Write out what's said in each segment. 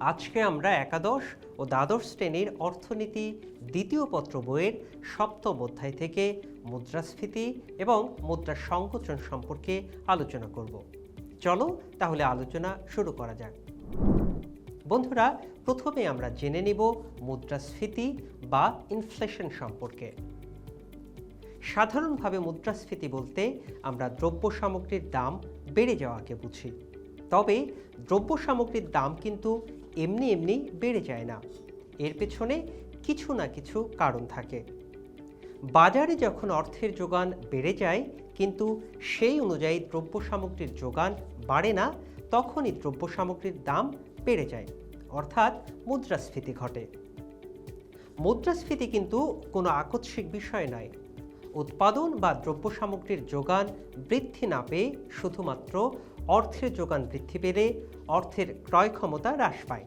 আজকে আমরা একাদশ ও দ্বাদশ শ্রেণির অর্থনীতি দ্বিতীয় পত্র বইয়ের সপ্তম অধ্যায় থেকে মুদ্রাস্ফীতি এবং মুদ্রা সংকোচন সম্পর্কে আলোচনা করব। চলো তাহলে আলোচনা শুরু করা যাক। বন্ধুরা, প্রথমে আমরা জেনে নিব মুদ্রাস্ফীতি বা ইনফ্লেশন সম্পর্কে। সাধারণভাবে মুদ্রাস্ফীতি বলতে আমরা দ্রব্য সামগ্রীর দাম বেড়ে যাওয়াকে বুঝি। তবে দ্রব্য সামগ্রীর দাম কিন্তু এমনি এমনি বেড়ে যায় না। এর পেছনে কিছু না কিছু কারণ থাকে। বাজারে যখন অর্থের যোগান বেড়ে যায়, কিন্তু সেই অনুযায়ী দ্রব্য সামগ্রীর যোগান বাড়ে না, তখনই দ্রব্য সামগ্রীর দাম বেড়ে যায়, অর্থাৎ মুদ্রাস্ফীতি ঘটে। মুদ্রাস্ফীতি কিন্তু কোনো আকস্মিক বিষয় নয়। উৎপাদন বা দ্রব্য সামগ্রীর যোগান বৃদ্ধি না পেয়ে শুধুমাত্র অর্থের যোগান বৃদ্ধি পেলে অর্থের ক্রয় ক্ষমতা হ্রাস পায়।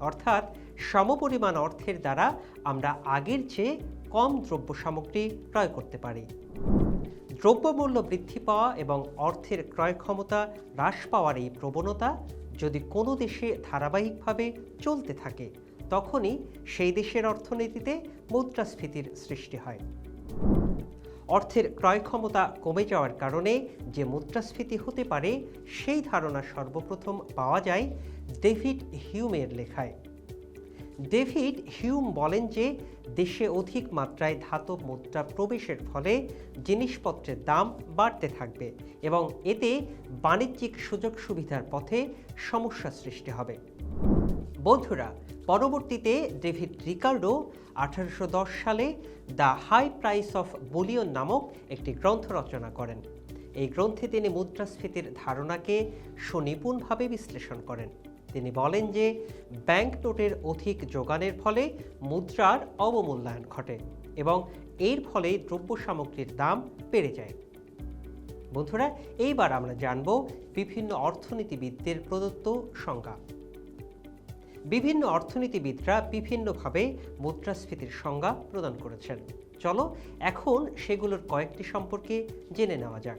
অর্থাৎ সমপরিমাণ অর্থের দ্বারা আমরা আগের চেয়ে কম দ্রব্য সামগ্রী ক্রয় করতে পারি। দ্রব্যমূল্য বৃদ্ধি পাওয়া এবং অর্থের ক্রয় ক্ষমতা হ্রাস পাওয়ার এই প্রবণতা যদি কোনো দেশে ধারাবাহিকভাবে চলতে থাকে, তখনই সেই দেশের অর্থনীতিতে মুদ্রাস্ফীতির সৃষ্টি হয়। অর্থের ক্রয় ক্ষমতা কমে যাওয়ার কারণে যে মুদ্রাস্ফীতি হতে পারে, সেই ধারণা সর্বপ্রথম পাওয়া যায় ডেভিড হিউমের লেখায়। ডেভিড হিউম বলেন যে, দেশে অধিক মাত্রায় ধাতব মুদ্রা প্রবেশের ফলে জিনিসপত্রের দাম বাড়তে থাকবে এবং এতে বাণিজ্যিক সুযোগ সুবিধার পথে সমস্যা সৃষ্টি হবে। বন্ধুরা পরবর্তীতে ডেভিড রিকার্ডো আঠারোশো দশ সালে the high price of bullion নামক একটি গ্রন্থ রচনা করেন। এই গ্রন্থে তিনি মুদ্রাস্ফীতির ধারণাকে সুনিপুণভাবে বিশ্লেষণ করেন। তিনি বলেন যে, ব্যাংক নোটের অধিক যোগানের ফলে মুদ্রার অবমূল্যায়ন ঘটে এবং এর ফলে দ্রব্য সামগ্রীর দাম বেড়ে যায়। বন্ধুরা, এইবার আমরা জানব বিভিন্ন অর্থনীতিবিদদের প্রদত্ত সংজ্ঞা। বিভিন্ন অর্থনীতিবিদরা বিভিন্নভাবে মুদ্রাস্ফীতির সংজ্ঞা প্রদান করেছেন। চলো এখন সেগুলোর কয়েকটি সম্পর্কে জেনে নেওয়া যাক।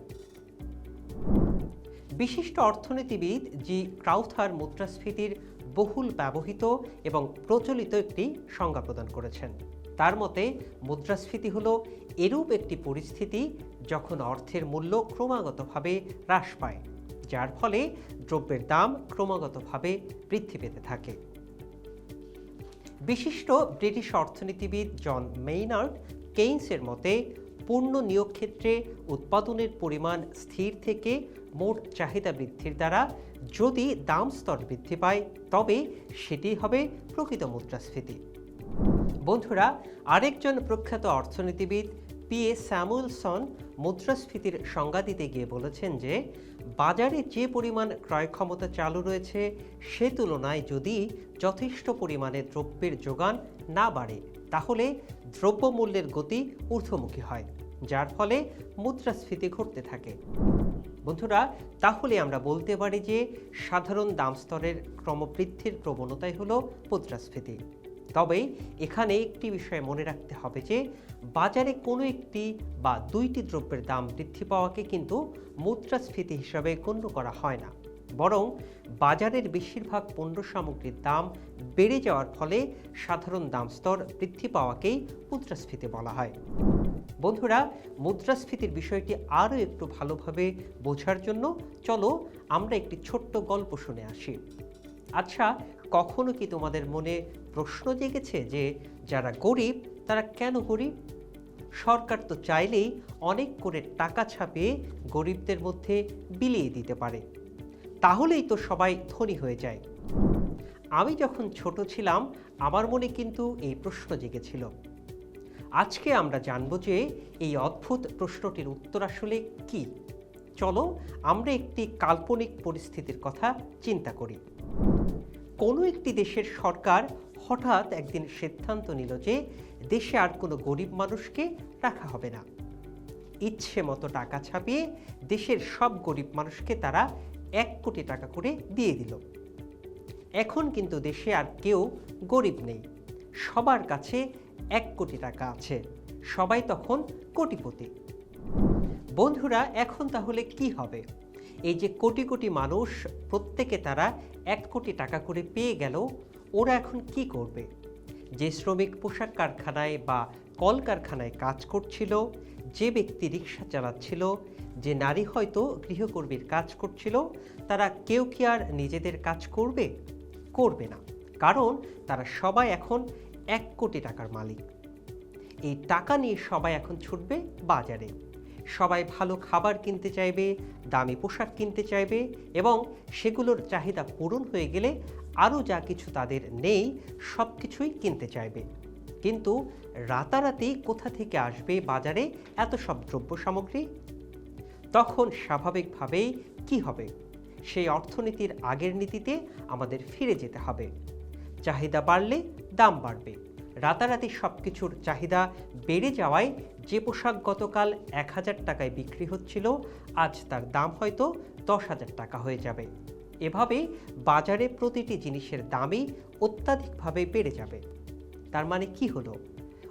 বিশিষ্ট অর্থনীতিবিদ জি. ক্রাউথার মুদ্রাস্ফীতির বহুল ব্যবহৃত এবং প্রচলিত একটি সংজ্ঞা প্রদান করেছেন। তার মতে, মুদ্রাস্ফীতি হল এরূপ একটি পরিস্থিতি যখন অর্থের মূল্য ক্রমাগতভাবে হ্রাস পায়, যার ফলে দ্রব্যের দাম ক্রমাগতভাবে বৃদ্ধি পেতে থাকে। বিশিষ্ট ব্রিটিশ অর্থনীতিবিদ জন মেইনার্ড কেইন্সের মতে, পূর্ণ নিয়োগ ক্ষেত্রে উৎপাদনের পরিমাণ স্থির থেকে মোট চাহিদা বৃদ্ধির দ্বারা যদি দাম স্তর বৃদ্ধি পায়, তবে সেটি হবে প্রকৃত মুদ্রাস্ফীতি। বন্ধুরা, আরেকজন প্রখ্যাত অর্থনীতিবিদ পি এ স্যামুয়েলসন মুদ্রাস্ফীতির সংজ্ঞা দিতে গিয়ে বলেছেন যে বাজারে যে পরিমাণ ক্রয় ক্ষমতা চালু রয়েছে, সে তুলনায় যদি যথেষ্ট পরিমাণে দ্রব্যের যোগান না বাড়ে, তাহলে দ্রব্যমূল্যের গতি ঊর্ধ্বমুখী হয়, যার ফলে মুদ্রাস্ফীতি ঘটতে থাকে। বন্ধুরা, তাহলে আমরা বলতে পারি যে সাধারণ দাম স্তরের ক্রমবৃদ্ধির প্রবণতাই হলো মুদ্রাস্ফীতি। তবে এখানে একটি বিষয় মনে রাখতে হবে যে, বাজারে কোনো একটি বা দুইটি দ্রব্যের দাম বৃদ্ধি পাওয়াকে কিন্তু মুদ্রাস্ফীতি হিসাবে গণ্য করা হয় না। বরং বাজারের বেশিরভাগ পণ্য সামগ্রীর দাম বেড়ে যাওয়ার ফলে সাধারণ দাম স্তর বৃদ্ধি পাওয়াকেই মুদ্রাস্ফীতি বলা হয়। বন্ধুরা, মুদ্রাস্ফীতির বিষয়টি আরও একটু ভালোভাবে বোঝার জন্য চলো আমরা একটি ছোট্ট গল্প শুনে আসি। আচ্ছা কখনো কি তোমাদের মনে প্রশ্ন জেগেছে যে যারা গরিব, তারা কেন গরিব? সরকার তো চাইলেই অনেক করে টাকা ছাপিয়ে গরিবদের মধ্যে বিলিয়ে দিতে পারে। তাহলেই তো সবাই ধনী হয়ে যায়। আমি যখন ছোট ছিলাম, আমার মনে কিন্তু এই প্রশ্ন জেগেছিল। আজকে আমরা জানব যে এই অদ্ভুত প্রশ্নটির উত্তর আসলে কি? চলো আমরা একটি কাল্পনিক পরিস্থিতির কথা চিন্তা করি। কোনো একটি দেশের সরকার হঠাৎ একদিন সিদ্ধান্ত নিল যে দেশে আর কোনো গরিব মানুষকে রাখা হবে না। ইচ্ছে মতো টাকা ছাপিয়ে দেশের সব গরিব মানুষকে তারা এক কোটি টাকা করে দিয়ে দিল। এখন কিন্তু দেশে আর কেউ গরিব নেই। সবার কাছে এক কোটি টাকা আছে। সবাই তখন কোটিপতি। বন্ধুরা, এখন তাহলে কি হবে? এই যে কোটি কোটি মানুষ, প্রত্যেকে তারা এক কোটি টাকা করে পেয়ে গেল ওরা এখন কি করবে? যে শ্রমিক পোশাক কারখানায় বা কলকারখানায় কাজ করছিল, যে ব্যক্তি রিক্সা চালাচ্ছিল, যে নারী হয়তো গৃহকর্মীর কাজ করছিল, তারা কেউ কি আর নিজেদের কাজ করবে? করবে না, কারণ তারা সবাই এখন এক কোটি টাকার মালিক। এই টাকা নিয়ে সবাই এখন ছুটবে বাজারে। সবাই ভালো খাবার কিনতে চাইবে, দামি পোশাক কিনতে চাইবে এবং সেগুলোর চাহিদা পূরণ হয়ে গেলে আরও যা কিছু তাদের নেই, সব কিছুই কিনতে চাইবে। কিন্তু রাতারাতি কোথা থেকে আসবে বাজারে এত সব দ্রব্য সামগ্রী? তখন স্বাভাবিকভাবেই কি হবে? সেই অর্থনীতির আগের নীতিতে আমাদের ফিরে যেতে হবে। চাহিদা বাড়লে দাম বাড়বে। রাতারাতি সব কিছুর চাহিদা বেড়ে যাওয়ায় যে পোশাক গতকাল এক হাজার টাকায় বিক্রি হচ্ছিল, আজ তার দাম হয়তো দশ হাজার টাকা হয়ে যাবে। এভাবে বাজারে প্রতিটি জিনিসের দামই অত্যাধিকভাবে বেড়ে যাবে। তার মানে কি হলো?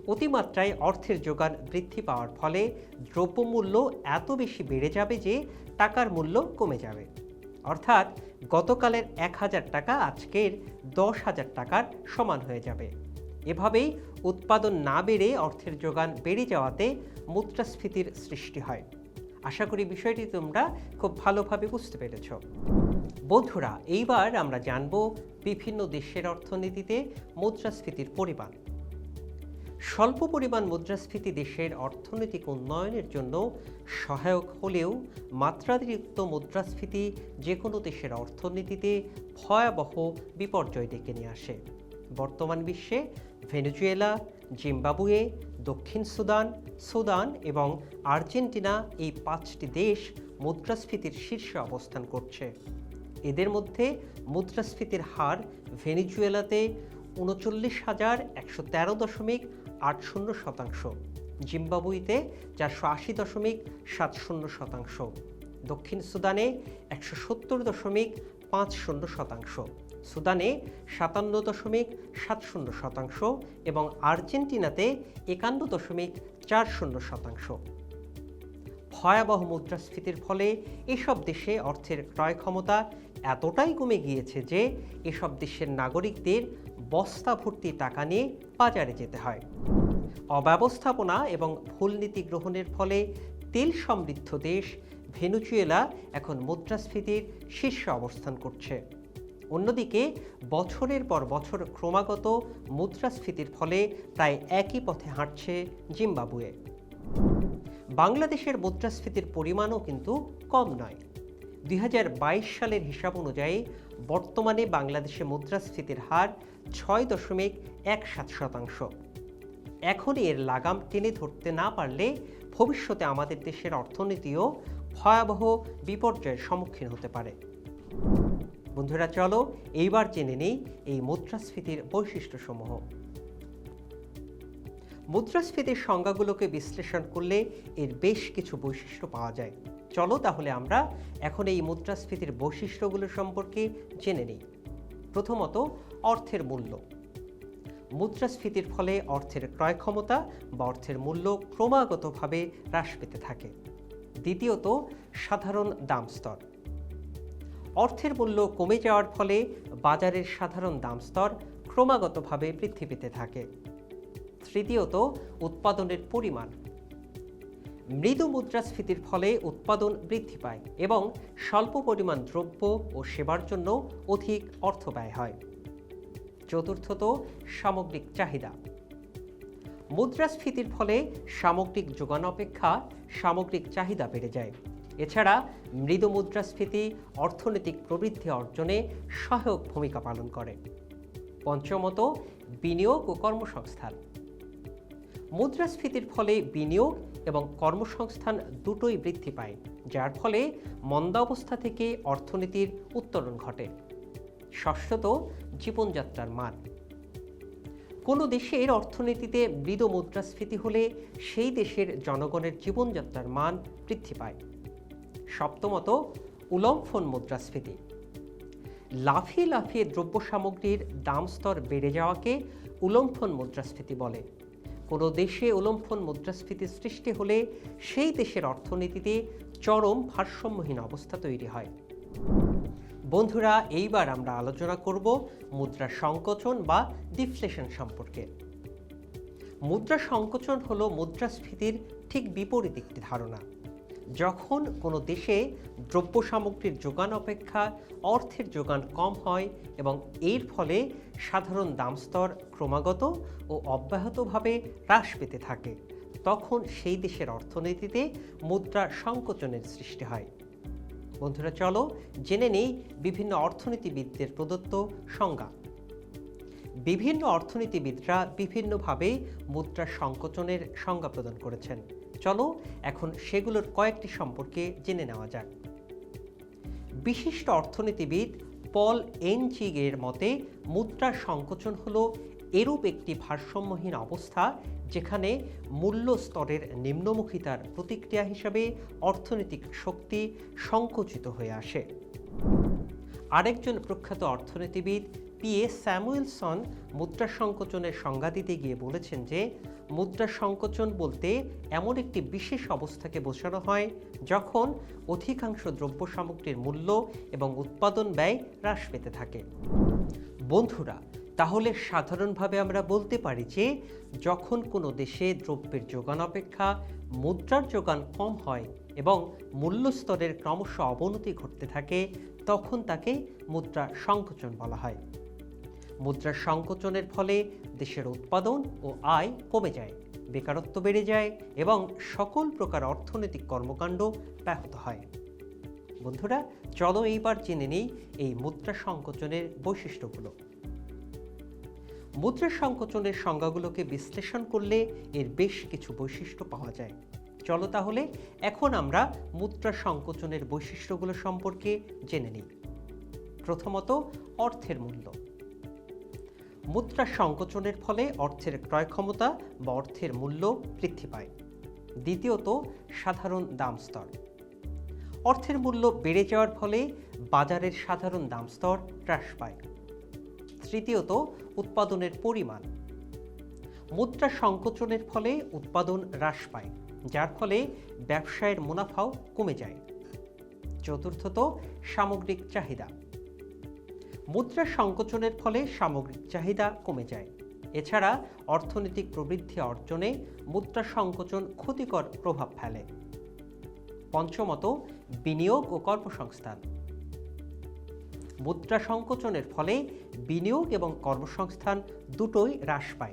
অতিমাত্রায় অর্থের যোগান বৃদ্ধি পাওয়ার ফলে দ্রব্যমূল্য এত বেশি বেড়ে যাবে যে টাকার মূল্য কমে যাবে। অর্থাৎ গতকালের এক হাজার টাকা আজকের দশ হাজার টাকার সমান হয়ে যাবে। এভাবেই উৎপাদন না বেড়ে অর্থের যোগান বেড়ে যাওয়াতে মুদ্রাস্ফীতির সৃষ্টি হয়। আশা করি বিষয়টি তোমরা খুব ভালোভাবে বুঝতে পেরেছ। বন্ধুরা, এইবার আমরা জানব বিভিন্ন দেশের অর্থনীতিতে মুদ্রাস্ফীতির পরিমাণ। স্বল্প পরিমাণ মুদ্রাস্ফীতি দেশের অর্থনৈতিক উন্নয়নের জন্য সহায়ক হলেও মাত্রাতিরিক্ত মুদ্রাস্ফীতি যে কোনো দেশের অর্থনীতিতে ভয়াবহ বিপর্যয় ডেকে নিয়ে আসে। বর্তমান বিশ্বে ভেনেজুয়েলা, জিম্বাবুয়ে, দক্ষিণ সুদান সুদান এবং আর্জেন্টিনা এই পাঁচটি দেশ মুদ্রাস্ফীতির শীর্ষে অবস্থান করছে। এদের মধ্যে মুদ্রাস্ফীতির হার ভেনিজুয়েলাতে উনচল্লিশ হাজার একশো তেরো দশমিক আট শূন্য শতাংশ জিম্বাবুইতে চারশো আশি দশমিক সাত শূন্য শতাংশ, দক্ষিণ সুদানে একশো সত্তর দশমিক পাঁচ শূন্য শতাংশ, সুদানে সাতান্ন দশমিক সাত শূন্য শতাংশ এবং আর্জেন্টিনাতে একান্ন দশমিক চার শূন্য শতাংশ। ভয়াবহ মুদ্রাস্ফীতির ফলে এসব দেশে অর্থের ক্রয় ক্ষমতা এতটাই কমে গিয়েছে যে এসব দেশের নাগরিকদের বস্তা ভর্তি টাকা নিয়ে বাজারে যেতে হয়। অব্যবস্থাপনা এবং ভুল নীতি গ্রহণের ফলে তেল সমৃদ্ধ দেশ ভেনুচুয়েলা এখন মুদ্রাস্ফীতির শীর্ষে অবস্থান করছে। অন্যদিকে, বছরের পর বছর ক্রমাগত মুদ্রাস্ফীতির ফলে প্রায় একই পথে হাঁটছে জিম্বাবুয়ে। বাংলাদেশের মুদ্রাস্ফীতির পরিমাণও কিন্তু কম নয়। দুই হাজার বাইশ সালের হিসাব অনুযায়ী বর্তমানে বাংলাদেশে মুদ্রাস্ফীতির হার ছয় দশমিক এক সাত শতাংশ। এখন এর লাগাম টেনে ধরতে না পারলে ভবিষ্যতে আমাদের দেশের অর্থনীতিও ভয়াবহ বিপর্যয়ের সম্মুখীন হতে পারে। বন্ধুরা, চলো এইবার জেনে নেই এই মুদ্রাস্ফীতির বৈশিষ্ট্যসমূহ। মুদ্রাস্ফীতির সংজ্ঞাগুলোকে বিশ্লেষণ করলে এর বেশ কিছু বৈশিষ্ট্য পাওয়া যায়। চলো তাহলে আমরা এখন এই মুদ্রাস্ফীতির বৈশিষ্ট্যগুলো সম্পর্কে জেনে নিই। প্রথমত, অর্থের মূল্য। মুদ্রাস্ফীতির ফলে অর্থের ক্রয় ক্ষমতা বা অর্থের মূল্য ক্রমাগতভাবে হ্রাস পেতে থাকে। দ্বিতীয়ত, সাধারণ দাম স্তর। অর্থের মূল্য কমে যাওয়ার ফলে বাজারের সাধারণ দাম স্তর ক্রমাগতভাবে বৃদ্ধি পেতে থাকে। তৃতীয়ত, উৎপাদনের পরিমাণ। মৃদু মুদ্রাস্ফীতির ফলে উৎপাদন বৃদ্ধি পায় এবং স্বল্প পরিমাণ দ্রব্য ও সেবার জন্য অধিক অর্থ ব্যয় হয়। চতুর্থত, সামগ্রিক চাহিদা। মুদ্রাস্ফীতির ফলে সামগ্রিক যোগান অপেক্ষা সামগ্রিক চাহিদা বেড়ে যায়। এছাড়া মৃদু মুদ্রাস্ফীতি অর্থনৈতিক প্রবৃদ্ধি অর্জনে সহায়ক ভূমিকা পালন করে। পঞ্চমত, বিনিয়োগ ও কর্মসংস্থান। মুদ্রাস্ফীতির ফলে বিনিয়োগ এবং কর্মসংস্থান দুটোই বৃদ্ধি পায়, যার ফলে মন্দাবস্থা থেকে অর্থনীতির উত্তরণ ঘটে। ষষ্ঠত, জীবনযাত্রার মান। কোনো দেশের অর্থনীতিতে মৃদ মুদ্রাস্ফীতি হলে সেই দেশের জনগণের জীবনযাত্রার মান বৃদ্ধি পায়। সপ্তমত, উলম্ফন মুদ্রাস্ফীতি। লাফিয়ে লাফিয়ে দ্রব্য সামগ্রীর দাম স্তর বেড়ে যাওয়াকে উলম্ফন মুদ্রাস্ফীতি বলে। কোনো দেশে উলম্ফন মুদ্রাস্ফীতি সৃষ্টি হলে সেই দেশের অর্থনীতিতে চরম ভারসাম্যহীন অবস্থা তৈরি হয়। বন্ধুরা, এইবার আমরা আলোচনা করব মুদ্রা সংকোচন বা ডিফ্লেশন সম্পর্কে। মুদ্রা সংকোচন হলো মুদ্রাস্ফীতির ঠিক বিপরীত একটি ধারণা। যখন কোনো দেশে দ্রব্য সামগ্রীর যোগান অপেক্ষা অর্থের যোগান কম হয় এবং এর ফলে সাধারণ দাম স্তর ক্রমাগত ও অব্যাহতভাবে হ্রাস পেতে থাকে, তখন সেই দেশের অর্থনীতিতে মুদ্রা সংকোচনের সৃষ্টি হয়। বন্ধুরা, চলো জেনে নেই বিভিন্ন অর্থনীতিবিদদের প্রদত্ত সংজ্ঞা। বিভিন্ন অর্থনীতিবিদরা বিভিন্নভাবে মুদ্রা সংকোচনের সংজ্ঞা প্রদান করেছেন। চলো এখন সেগুলোর কয়েকটি সম্পর্কে জেনে নেওয়া যাক। বিশিষ্ট অর্থনীতিবিদ পল এনচিগের মতে, মুদ্রা সংকোচন হল এরূপ একটি ভারসাম্যহীন অবস্থা যেখানে মূল্য স্তরের নিম্নমুখিতার প্রতিক্রিয়া হিসাবে অর্থনৈতিক শক্তি সংকুচিত হয়ে আসে। আরেকজন প্রখ্যাত অর্থনীতিবিদ পি এ স্যামুয়েলসন মুদ্রা সংকোচনের সংজ্ঞা দিতে গিয়ে বলেছেন যে মুদ্রা সংকোচন বলতে এমন একটি বিশেষ অবস্থাকে বোঝানো হয় যখন অধিকাংশ দ্রব্য সামগ্রীর মূল্য এবং উৎপাদন ব্যয় হ্রাস পেতে থাকে। বন্ধুরা, তাহলে সাধারণভাবে আমরা বলতে পারি যে যখন কোনো দেশে দ্রব্যের যোগান অপেক্ষা, মুদ্রার যোগান কম হয় এবং মূল্যস্তরের ক্রমশ অবনতি ঘটতে থাকে, তখন তাকে মুদ্রা সংকোচন বলা হয়। মুদ্রার সংকোচনের ফলে দেশের উৎপাদন ও আয় কমে যায়, বেকারত্ব বেড়ে যায় এবং সকল প্রকার অর্থনৈতিক কর্মকাণ্ড ব্যাহত হয়। বন্ধুরা, চলো এইবার জেনে নেই এই মুদ্রা সংকোচনের বৈশিষ্ট্যগুলো। মুদ্রা সংকোচনের সংজ্ঞাগুলোকে বিশ্লেষণ করলে এর বেশ কিছু বৈশিষ্ট্য পাওয়া যায়। চলো তাহলে এখন আমরা মুদ্রা সংকোচনের বৈশিষ্ট্যগুলো সম্পর্কে জেনে নিই। প্রথমত, অর্থের মূল্য। মুদ্রা সংকোচনের ফলে অর্থের ক্রয় ক্ষমতা বা অর্থের মূল্য বৃদ্ধি পায়। দ্বিতীয়ত, সাধারণ দাম স্তর। অর্থের মূল্য বেড়ে যাওয়ার ফলে বাজারের সাধারণ দাম স্তর হ্রাস পায়। তৃতীয়ত, উৎপাদনের পরিমাণ। মুদ্রা সংকোচনের ফলে উৎপাদন হ্রাস পায়, যার ফলে ব্যবসায়ের মুনাফাও কমে যায়। চতুর্থত, সামগ্রিক চাহিদা। মুদ্রা সংকোচনের ফলে সামগ্রিক চাহিদা কমে যায়। এছাড়া অর্থনৈতিক প্রবৃদ্ধি অর্জনে মুদ্রা সংকোচন ক্ষতিকর প্রভাব ফেলে। পঞ্চমত, বিনিয়োগ ও কর্মসংস্থান। মুদ্রা সংকোচনের ফলে বিনিয়োগ এবং কর্মসংস্থান দুটোই হ্রাস পায়।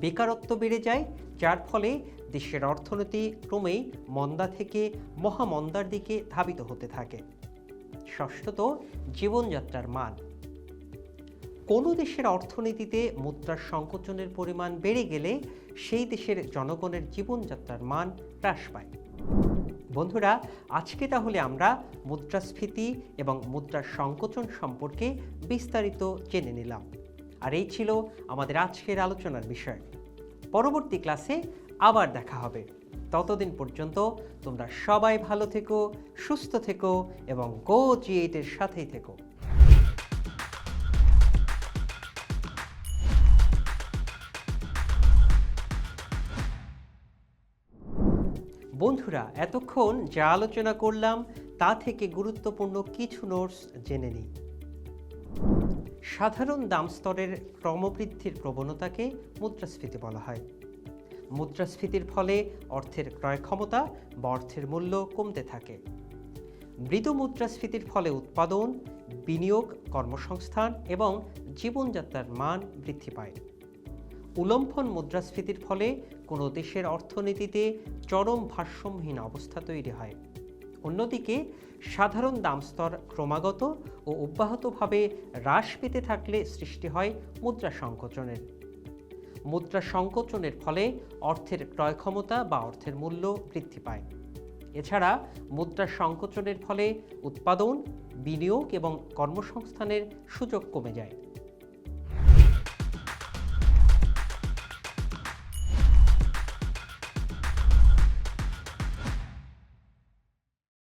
বেকারত্ব বেড়ে যায়, যার ফলে দেশের অর্থনীতি ক্রমেই মন্দা থেকে মহামন্দার দিকে ধাবিত হতে থাকে। ষষ্ঠত, জীবনযাত্রার মান। কোনো দেশের অর্থনীতিতে মুদ্রার সংকোচনের পরিমাণ বেড়ে গেলে সেই দেশের জনগণের জীবনযাত্রার মান হ্রাস পায়। বন্ধুরা, আজকে তাহলে আমরা মুদ্রাস্ফীতি এবং মুদ্রার সংকোচন সম্পর্কে বিস্তারিত জেনে নিলাম। আর এই ছিল আমাদের আজকের আলোচনার বিষয়। পরবর্তী ক্লাসে আবার দেখা হবে। ততদিন পর্যন্ত তোমরা সবাই ভালো থেকো, সুস্থ থেকো এবং গো জি এইটের সাথেই থেকো। বন্ধুরা, এতক্ষণ যা আলোচনা করলাম, তা থেকে গুরুত্বপূর্ণ কিছু নোটস জেনে নিই। সাধারণ দাম স্তরের ক্রমবৃদ্ধির প্রবণতাকে মুদ্রাস্ফীতি বলা হয়। মুদ্রাস্ফীতির ফলে অর্থের ক্রয় ক্ষমতা বা অর্থের মূল্য কমতে থাকে। মৃদু মুদ্রাস্ফীতির ফলে উৎপাদন, বিনিয়োগ, কর্মসংস্থান এবং জীবনযাত্রার মান বৃদ্ধি পায়। উলম্ফন মুদ্রাস্ফীতির ফলে কোনো দেশের অর্থনীতিতে চরম ভারসাম্যহীন অবস্থা তৈরি হয়। অন্যদিকে, সাধারণ দাম স্তর ক্রমাগত ও অব্যাহতভাবে হ্রাস পেতে থাকলে সৃষ্টি হয় মুদ্রা সংকোচনের। মুদ্রা সংকোচনের ফলে অর্থের ক্রয় ক্ষমতা বা অর্থের মূল্য বৃদ্ধি পায়। এছাড়া, মুদ্রা সংকোচনের ফলে উৎপাদন, বিনিয়োগ এবং কর্মসংস্থানের সুযোগ কমে যায়।